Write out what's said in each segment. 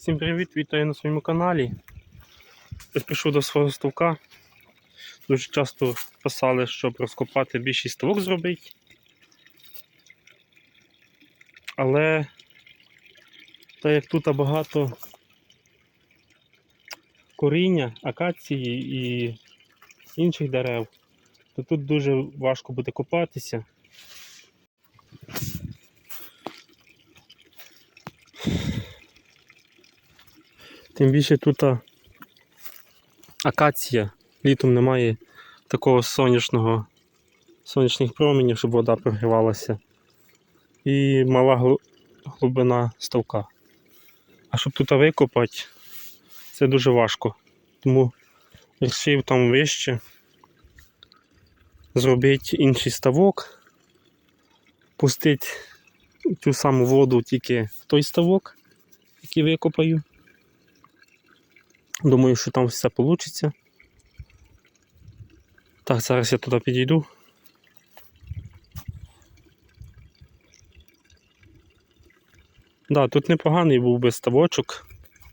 Всім привіт, вітаю на своєму каналі. Ось прийшов до свого ставка. Дуже часто писали, щоб розкопати більший ставок зробити. Але так як тут багато коріння, акації і інших дерев, то тут дуже важко буде копатися. Тим більше тут акація. Літом немає такого сонячного, сонячних променів, щоб вода прогрівалася. І мала глибина ставка. А щоб тут викопати, це дуже важко. Тому вирішив там вище зробити інший ставок, пустити ту саму воду тільки в той ставок, який викопаю. Думаю, що там все вийде. Так, зараз я туди підійду. Да, тут непоганий був би ставочок,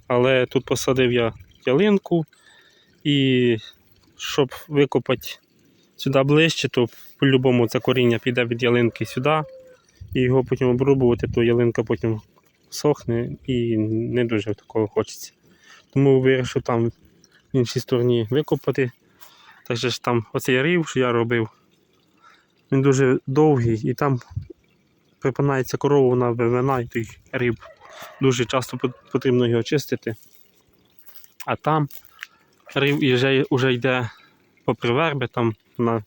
але тут посадив я ялинку і щоб викопати сюди ближче, то по-любому це коріння піде від ялинки сюди, і його потім обрубувати, то ялинка потім сохне і не дуже такого хочеться. Тому вирішив там в іншій стороні викопати. Так же ж там оцей рів, що я робив, він дуже довгий і там припинається корова, вона вивина, і той рів дуже часто потрібно його чистити. А там рів і вже, вже йде попри верби, там вона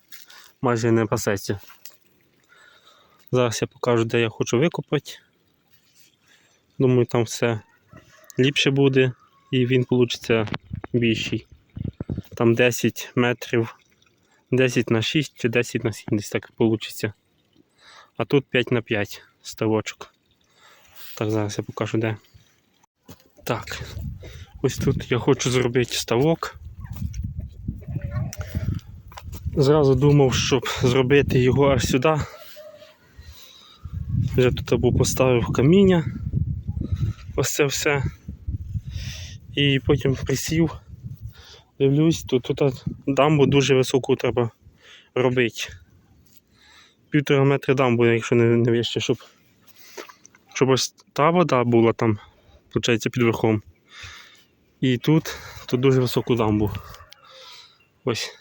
майже не пасеться. Зараз я покажу, де я хочу викопати. Думаю, там все ліпше буде і він вийде більший. Там 10 метрів, 10 на 6 чи 10 на 7 десь так вийде. А тут 5 на 5 ставочок. Так, зараз я покажу де. Так, ось тут я хочу зробити ставок. Зразу думав, щоб зробити його аж сюди. Вже тут або поставив каміння. Ось це все. І потім присів. Дивлюсь, то тут дамбу дуже високу треба робити. Півтора метри дамбу, якщо не, не вище, щоб, щоб ось та вода була там, виходить, під верхом. І тут, тут дуже високу дамбу. Ось.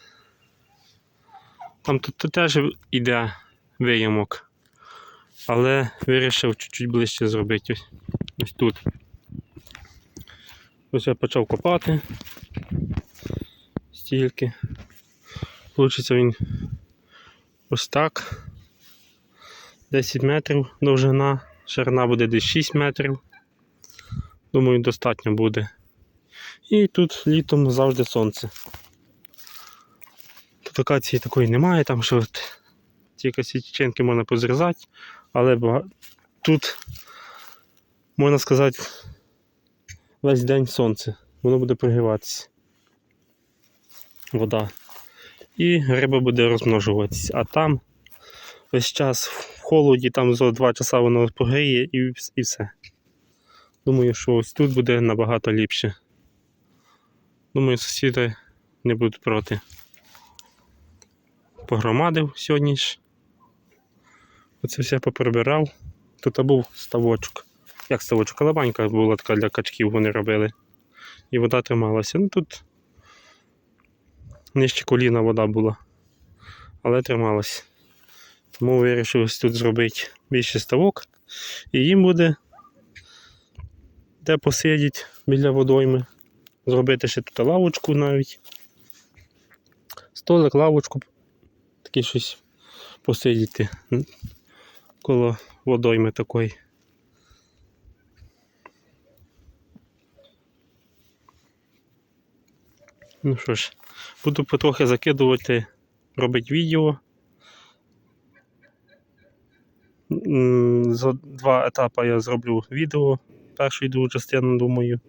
Там тут, тут теж іде виямок. Але вирішив чуть-чуть ближче зробити ось, ось тут. Ось я почав копати стільки. Получиться він ось так. 10 метрів довжина, ширина буде десь 6 метрів. Думаю, достатньо буде. І тут літом завжди сонце. Тут акації такої немає, там що тільки січенки можна позрізати, але тут, можна сказати, весь день сонце, воно буде прогріватися. Вода. І риба буде розмножуватися. А там весь час в холоді, там за 2 часа воно погріє і, і все. Думаю, що ось тут буде набагато ліпше. Думаю, сусіди не будуть проти. Погромадив сьогодні ж. Оце все поприбирав. Тут був ставочок. Як ставочок? Калабанька була така для качків, вони робили. І вода трималася. Ну тут нижче коліна вода була. Але трималась. Тому вирішив тут зробити більше ставок. І їм буде де посидіти біля водойми. Зробити ще тут лавочку навіть. Столик, лавочку, таке щось посидіти коло водойми такої. Ну що ж, буду потрохи закидувати, робити відео. За два етапи я зроблю відео, першу і другу частину, думаю.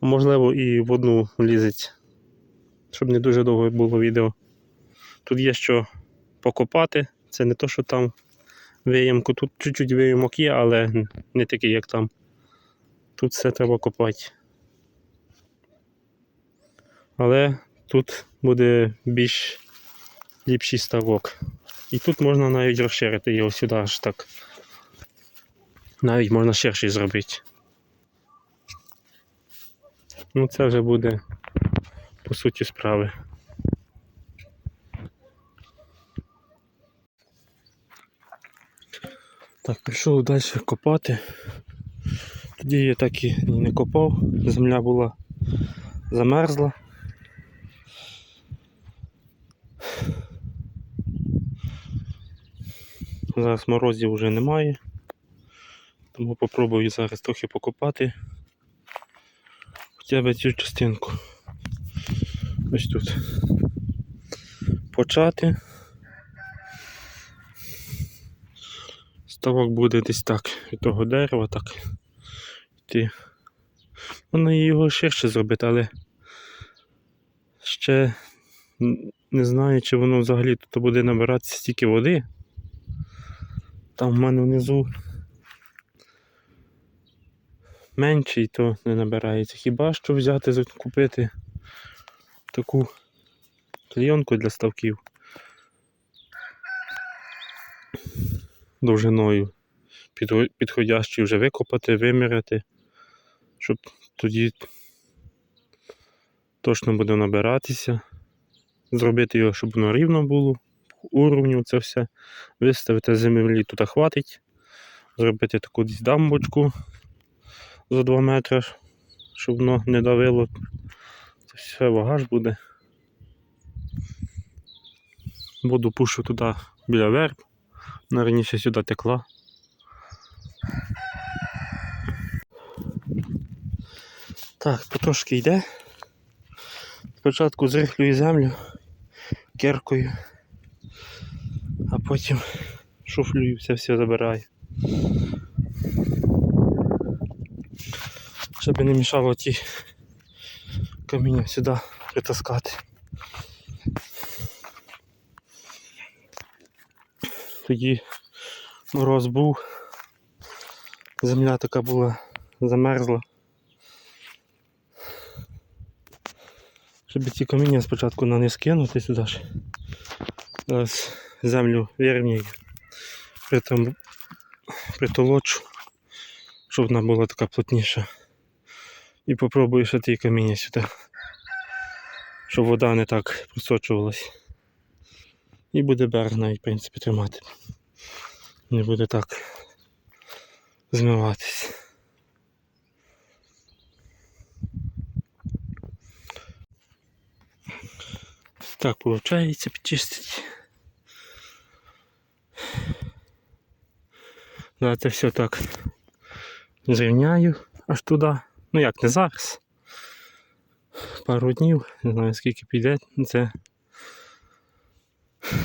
Можливо, і в одну влізить, щоб не дуже довго було відео. Тут є що покопати, це не то, що там виямку. Тут чуть-чуть виямок є, але не такий, як там. Тут все треба копати. Але тут буде більш ліпший ставок. І тут можна навіть розширити його сюди аж так. Навіть можна ширший зробити. Ну це вже буде по суті справи. Так, пішов далі копати. Тоді я так і не копав, земля була замерзла. Зараз морозів вже немає, тому попробую зараз трохи покопати хоча б цю частинку. Ось тут. Почати. Ставок буде десь так від того дерева, так йти. І його ширше зробити, але ще не знаю, чи воно взагалі тут буде набиратися стільки води. Там в мене внизу менший, то не набирається. Хіба що взяти, купити таку клейонку для ставків довжиною, підходящий вже викопати, виміряти, щоб тоді точно буде набиратися. Зробити його, щоб воно рівно було, по уровню це все. Виставити землі тут хватить. Зробити таку дамбочку за 2 метри, щоб воно не давило. Це все вагаж буде. Воду пушу туди біля верб. Вона раніше сюди текла. Так, потрошки йде. Спочатку зрихлюю землю кіркою, а потім шуфлюю, все все забираю. Щоб не мішало ті каміння сюди притаскати. Тоді мороз був, земля така була замерзла. Щоб ці каміння спочатку на не скинути сюди ж. Зараз землю вирівняю, притом притолочу, щоб вона була така плотніша. І попробую ще ті каміння сюди. Щоб вода не так просочувалась. І буде берег навіть, в принципі, тримати. Не буде так змиватись. Так, виходить, підчистити. Да, це все так зрівняю аж туди. Ну як не зараз. Пару днів, не знаю скільки піде. Це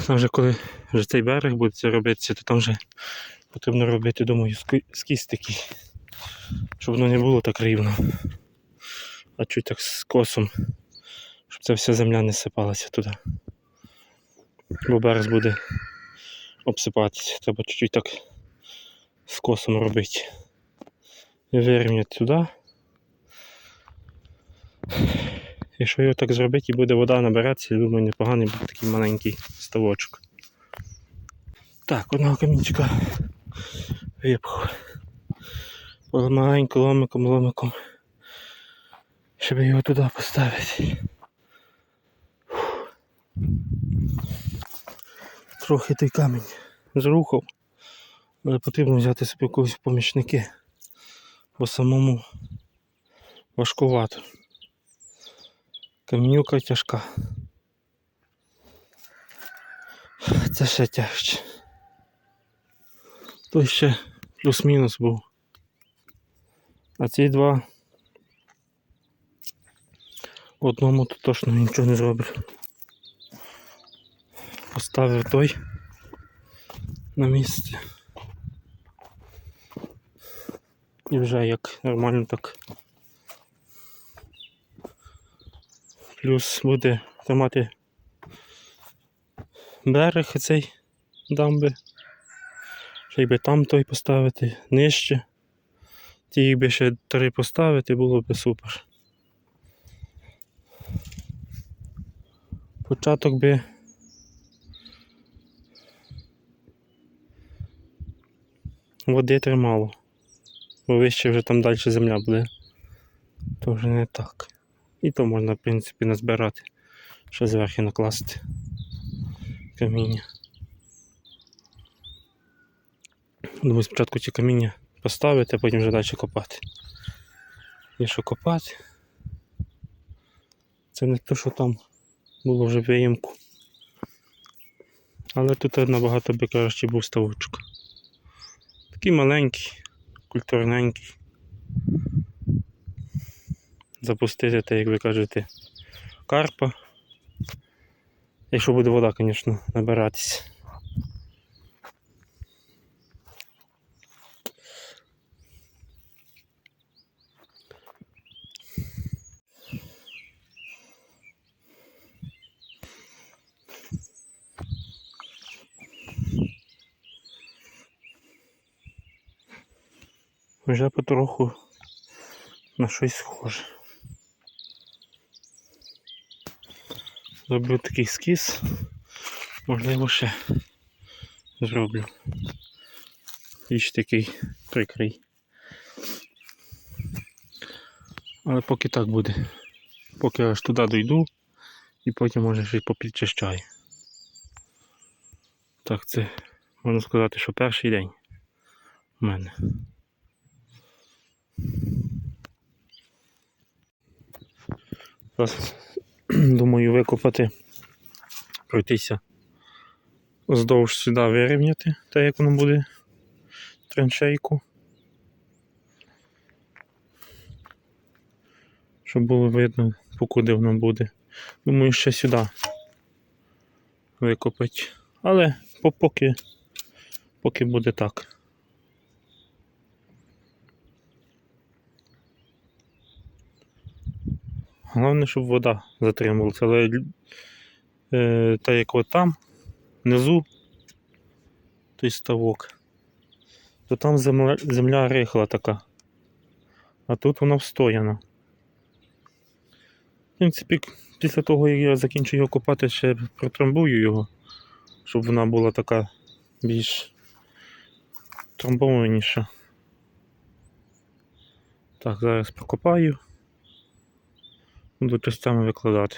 там вже коли вже цей берег буде це робитися, то там вже потрібно робити, думаю, скіс такий, щоб воно не було так рівно. А чуть так з косом, щоб ця вся земля не сипалася туди. Бо берег буде обсипатися. Треба чуть-чуть так з косом робити. Вирівняти туди. Якщо його так зробити і буде вода набиратися, я думаю, непоганий буде такий маленький ставочок. Так, одного камінчика випхав. Маленько ломиком, ломиком. Щоб його туди поставити. Трохи той камінь зрухав, але потрібно взяти собі якогось помічники, бо самому важкувато. Камінюка тяжка. Це ще тяжче. Той ще плюс-мінус був. А ці два одному то точно нічого не зроблю. Поставив той на місце. І вже як нормально так. Плюс буде тримати берег цей дамби. Ще би там той поставити нижче. Ті їх би ще три поставити, було б супер. Початок би. Води тримало. Бо вище вже там далі земля буде. То вже не так. І то можна, в принципі, назбирати. Ще зверху накласти каміння. Думаю, спочатку ці каміння поставити, а потім вже далі копати. І що копати? Це не те, що там було вже виїмку. Але тут набагато би краще був ставочок. Такий маленький, культурненький. Запустити, так як ви кажете, карпа. Якщо буде вода, звісно, набиратися. Вже потроху на щось схоже. Зроблю такий скіз. Можливо, ще зроблю. Більш такий прикрий. Але поки так буде. Поки аж туди дойду і потім може ще й попідчищаю. Так, це можна сказати, що перший день у мене. Зараз думаю викопати, пройтися вздовж сюди вирівняти, так як воно буде траншейку. Щоб було видно, покуди воно буде. Думаю, ще сюди викопати. Але поки, поки буде так. Головне, щоб вода затримувалася. Але е, так як от там, внизу, той ставок, то там земля, земля рихла така. А тут вона встояна. В принципі, після того, як я закінчу його копати, ще протрамбую його, щоб вона була така більш трамбованіша. Так, зараз покопаю. Буду саме викладати.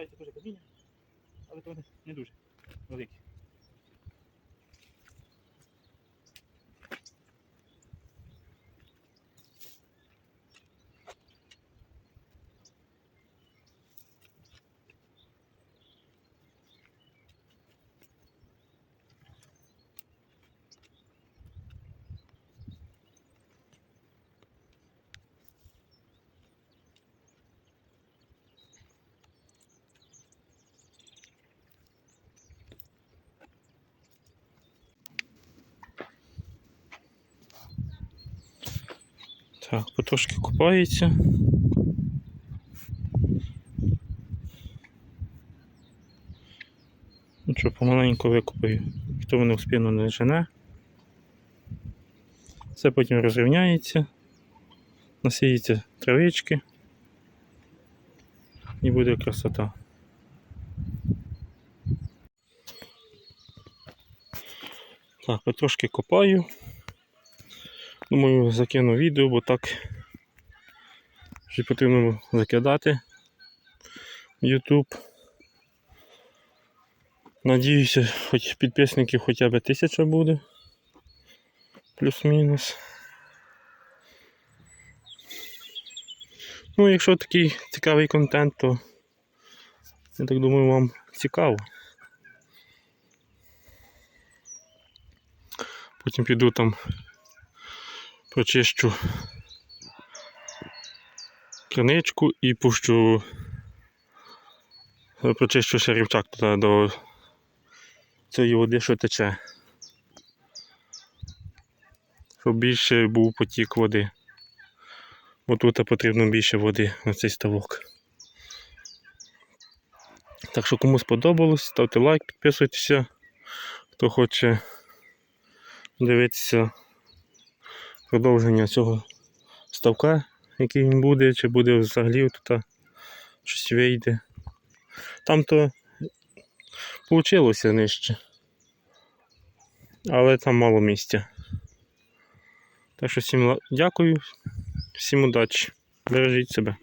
Попадаються дуже каміння, але то не дуже великі. Так, потрошки купається. Ну що, помаленьку викопаю, хто мене в спину не жене. Все потім розрівняється, насіється травички і буде красота. Так, потрошки копаю. Думаю, закину відео, бо так ще потрібно закидати YouTube. Надіюся, хоч підписників хоча б тисяча буде. Плюс-мінус. Ну, якщо такий цікавий контент, то я так думаю, вам цікаво. Потім піду там прочищу криничку і пущу прочищу ще рівчак туди до цієї води, що тече. Щоб більше був потік води. Бо тут потрібно більше води на цей ставок. Так що кому сподобалось, ставте лайк, підписуйтеся. Хто хоче дивитися продовження цього ставка, який він буде, чи буде взагалі тут щось вийде. Там то вийшло нижче. Але там мало місця. Так що всім дякую, всім удачі. Бережіть себе.